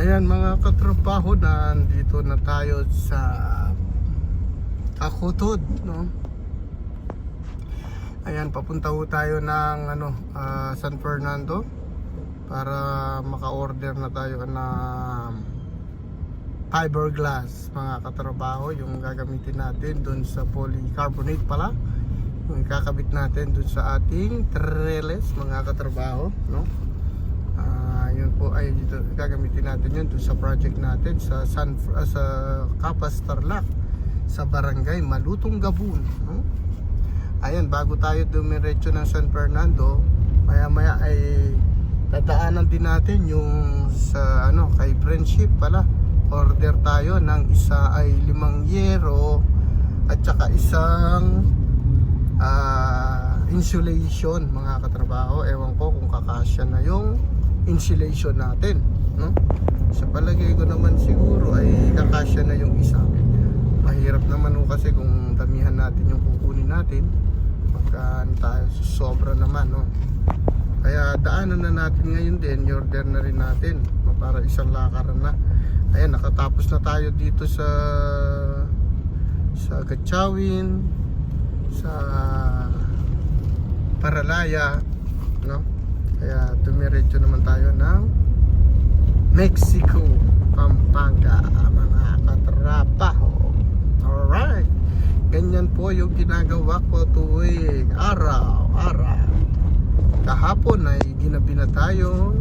Ayan mga katrabaho na dito na tayo sa Akutod, no? Ayan, papunta ho tayo ng ano, ah, San Fernando para maka-order na tayo ng fiberglass mga katrabaho yung gagamitin natin doon sa polycarbonate pala. Yung kakabit natin doon sa ating trellis mga katrabaho no po ay dito gagamitin natin yun sa project natin sa San ah, sa Capas Tarlac sa barangay Malutong Gabun no? ayan bago tayo dumiretso ng San Fernando maya maya ay dadaanan din natin yung sa ano kay friendship pala order tayo ng isa ay limang yero at saka isang ah, insulation mga katrabaho ewan ko kung kakasya na yung insulation natin no? sa palagay ko naman siguro ay kakasya na yung isa mahirap naman ho kasi kung damihan natin yung kukunin natin pagka ano tayo sobra naman no? kaya daanan na natin ngayon din i-order na rin natin no? para isang lakaran na ayan nakatapos na tayo dito sa sa Gatchawin sa Paralaya no kaya dumiretso naman tayo ng Mexico Pampanga mga katrapa. Alright. Ganyan po yung ginagawa ko tuwing araw araw. Kahapon ay ginabi na tayo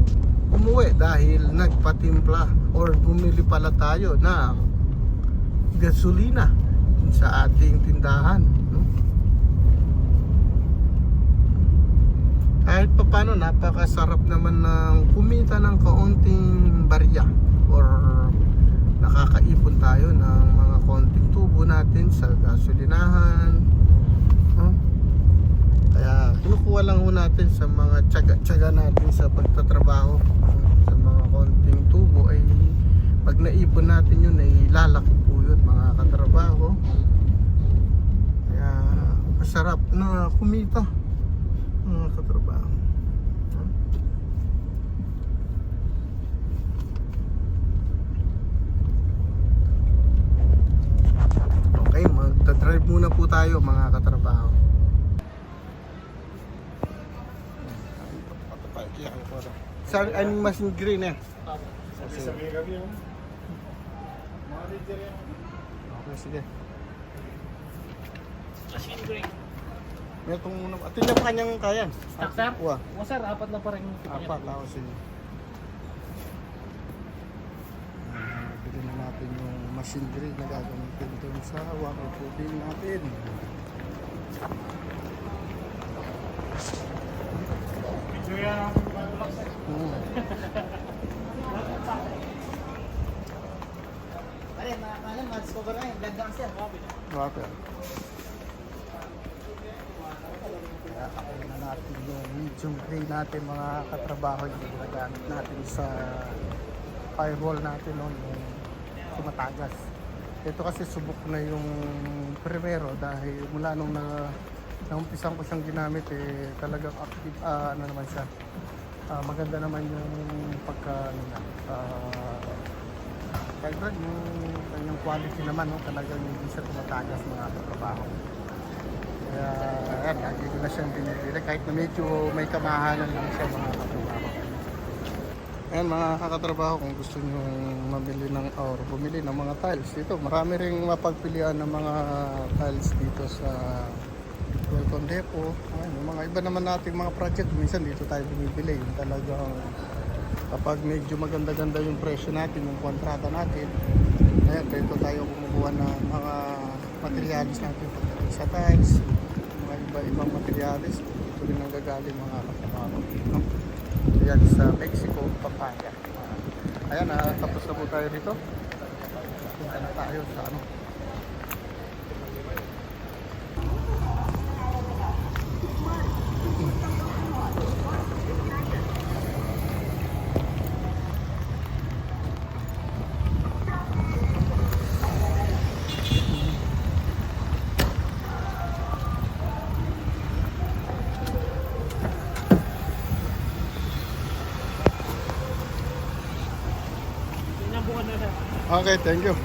umuwi dahil nagpatimpla or bumili pala tayo ng gasolina sa ating tindahan no? Kahit pa paano napakasarap naman ng kumita ng kaunting barya or nakakaipon tayo ng mga konting tubo natin sa gasolinahan no? kaya kinukuha lang ho natin sa mga tsaga-tsaga natin sa pagtatrabaho. Sa mga konting tubo ay pag naipon natin yun ay lalaki po yun mga katrabaho. Kaya masarap na kumita mga katrabaho Okay, magdadrive muna po tayo mga katrabaho Sir, I'm machine green eh. Kami yun. Mga leader yan. Okay, sige. Machine break. May itong muna. At mo kanyang kayan. Stock, sir? Uwa. O sir, apat na pa rin. Apat ako sige. Ah, Bili na natin yung machine drill na gagamitin doon sa water tubig natin. Video yan. Hmm. Pare, makakala, ma-discover na yung vlog lang siya. Water. Kaya ako na natin yung gray natin mga katrabaho yung ginagamit natin sa firewall natin noon yung tumatagas. Ito kasi subok na yung primero dahil mula nung na naumpisan ko siyang ginamit eh talagang active ah, ano naman siya. Ah, maganda naman yung pagka ano ah, kaya yung kanyang quality naman no, talagang hindi siya tumatagas mga katrabaho. Ayan, lagi ko na siyang binibili kahit na medyo may kamahalan lang siya mga katrabaho. Ayan mga kakatrabaho kung gusto nyo mabili ng or bumili ng mga tiles dito. Marami ring mapagpilian ng mga tiles dito sa Welcome Depot. Ayan, yung mga iba naman nating mga project minsan dito tayo bumibili. Yung talagang kapag medyo maganda-ganda yung presyo natin, yung kontrata natin, ayan, dito tayo kumukuha ng mga materialis natin pagdating sa tiles, iba-ibang materialis, dito rin ang gagaling mga. No? Ayan sa Mexico, Pampanga. Ah, ayan, ah, tapos na po tayo dito. Punta na tayo sa ano. Okay, thank you.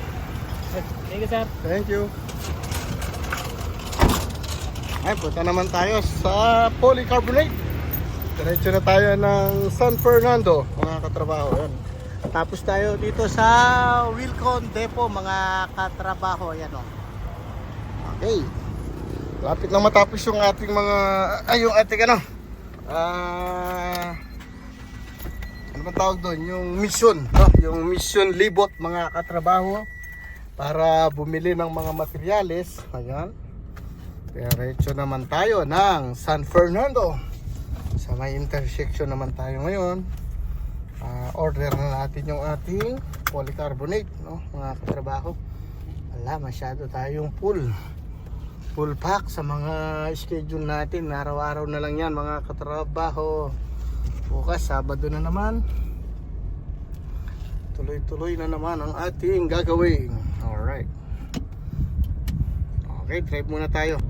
Thank you sir. Thank you. Ay, punta naman tayo sa polycarbonate. Diretso na tayo ng San Fernando, mga katrabaho. Yan. Tapos tayo dito sa Wilcon Depot, mga katrabaho. Ayan o. Okay. Lapit lang matapos yung ating mga, ay yung ating ano, ah, ano ba tawag doon? Yung mission, no? Yung mission libot, mga katrabaho para bumili ng mga materyales. Ayan. Diretso naman tayo ng San Fernando. Sa may intersection naman tayo ngayon. Ah, order na natin yung ating polycarbonate, no? Mga katrabaho. Wala, masyado tayong full. Full pack sa mga schedule natin. Araw-araw na lang yan, mga katrabaho. Bukas, Sabado na naman. Tuloy-tuloy na naman ang ating gagawin. Alright. Okay, drive muna tayo.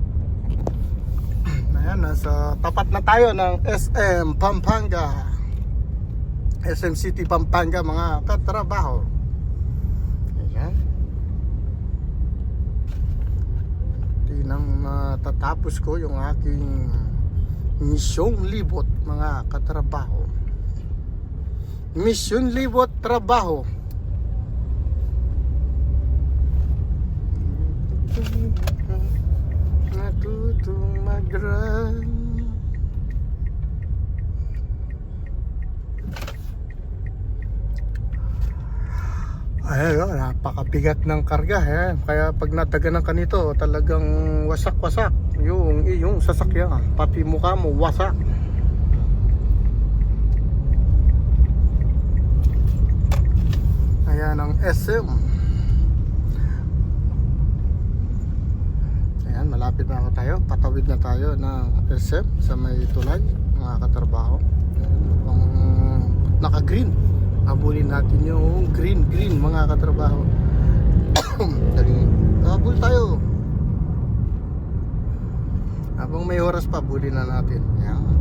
Ayan, nasa tapat na tayo ng SM Pampanga. SM City Pampanga mga katrabaho. Ayan. Tinang matatapos ko yung aking misyong libot mga katrabaho. Mission libot trabaho. Natutong mag-run Ay, oh, napakabigat ng karga eh. Kaya pag nadagan ka nito, talagang wasak-wasak yung iyong sasakyan. Pati mukha mo wasak. Ayan ang SM. Ayan, malapit na ako tayo. Patawid na tayo ng SM sa may tulay, mga katrabaho. Ayan, ang Habulin natin yung green, green, mga katrabaho. Dali. Habul tayo. Habang may oras pa, bulin na natin. Ayan.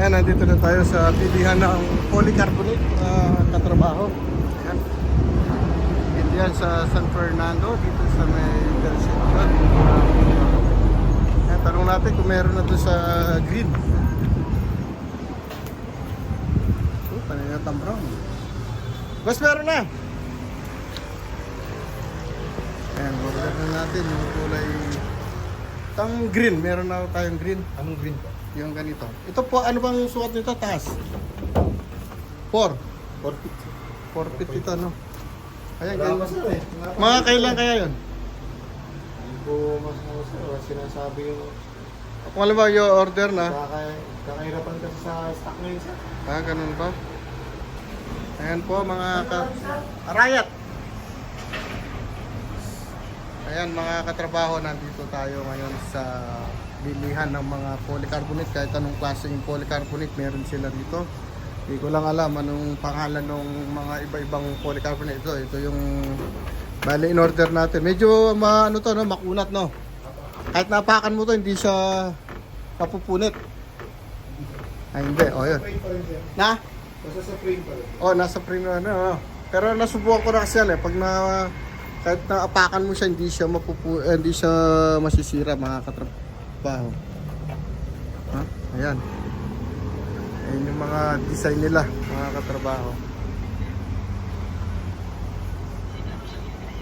Ayan, nandito na tayo sa pilihan ng polycarbonate uh, katrabaho. Ayan. Dito yan sa San Fernando, dito sa may intersection. Ayan, tanong natin kung meron na doon sa green. Oh, panayatang brown. Boss, meron na! Ayan, order na natin yung kulay tang green. Meron na tayong green. Anong green po? Yung ganito. Ito po, ano bang sukat nito? Taas? 4. 4 feet. 4 feet ito, no? Ayan, ganyan. eh. Mga kailan kaya yun? Hindi ko mas ano sir. Wala sinasabi yung Kung alam mo, yung order na. kaka kakahirapan kasi sa stock ngayon sir. Ah, ganun ba? Ayan po, mga ka... Arayat! Ayan, mga katrabaho, nandito tayo ngayon sa bilihan ng mga polycarbonate. Kahit anong klaseng polycarbonate, meron sila dito. Hindi ko lang alam anong pangalan ng mga iba-ibang polycarbonate ito. Ito yung bali in order natin. Medyo ma, ano to, no, makunat, no? Kahit napakan mo to, hindi siya mapupunit. Ay, hindi. O, yun. Frame rin sir. Na? Basta sa frame pa rin. Oh, nasa premium ano. oh. Pero nasubukan ko na kasi yan eh. Pag na kahit na apakan mo siya, hindi siya mapupu eh, hindi siya masisira mga katrabaho. Ha? Ayan. Ayan yung mga design nila, mga katrabaho.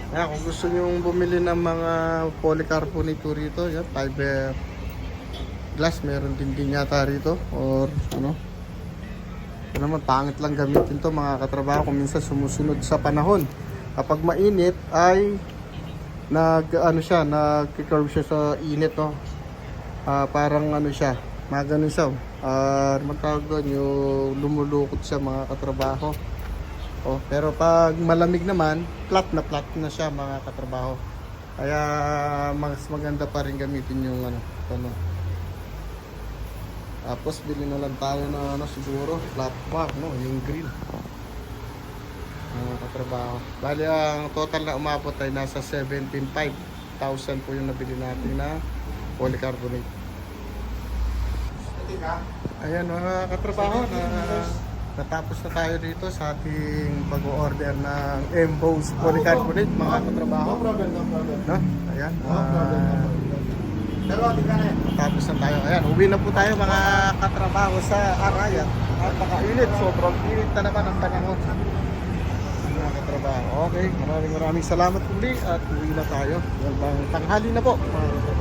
Ayan, kung gusto nyo bumili ng mga polycarbonate po rito, yan, fiber glass, meron din din yata rito. Or ano, ito naman, pangit lang gamitin to mga katrabaho kung minsan sumusunod sa panahon. Kapag mainit ay nag ano siya, nag-curve siya sa init no. Ah, parang ano siya, mga ganun siya. Ah, uh, tawag doon, yung lumulukot siya mga katrabaho. Oh, pero pag malamig naman, flat na flat na siya mga katrabaho. Kaya mas maganda pa rin gamitin yung ano, ano Tapos bili na lang tayo ng ano siguro, flat bar, no, yung green. Mga katrabaho. Bali ang total na umabot ay nasa 17,500 po yung nabili natin na polycarbonate. Ayan mga katrabaho, na, natapos na tayo dito sa ating pag-order ng Embos polycarbonate mga katrabaho. No problem, no problem. No? Ayan. No problem, no ah, problem. Tapos na tayo. Ayan, uwi na po tayo mga katrabaho sa Arayat. Napakainit, sobrang init na naman ang panahon. Okay, maraming maraming salamat muli at uwi na tayo. Yan tanghali na po. mga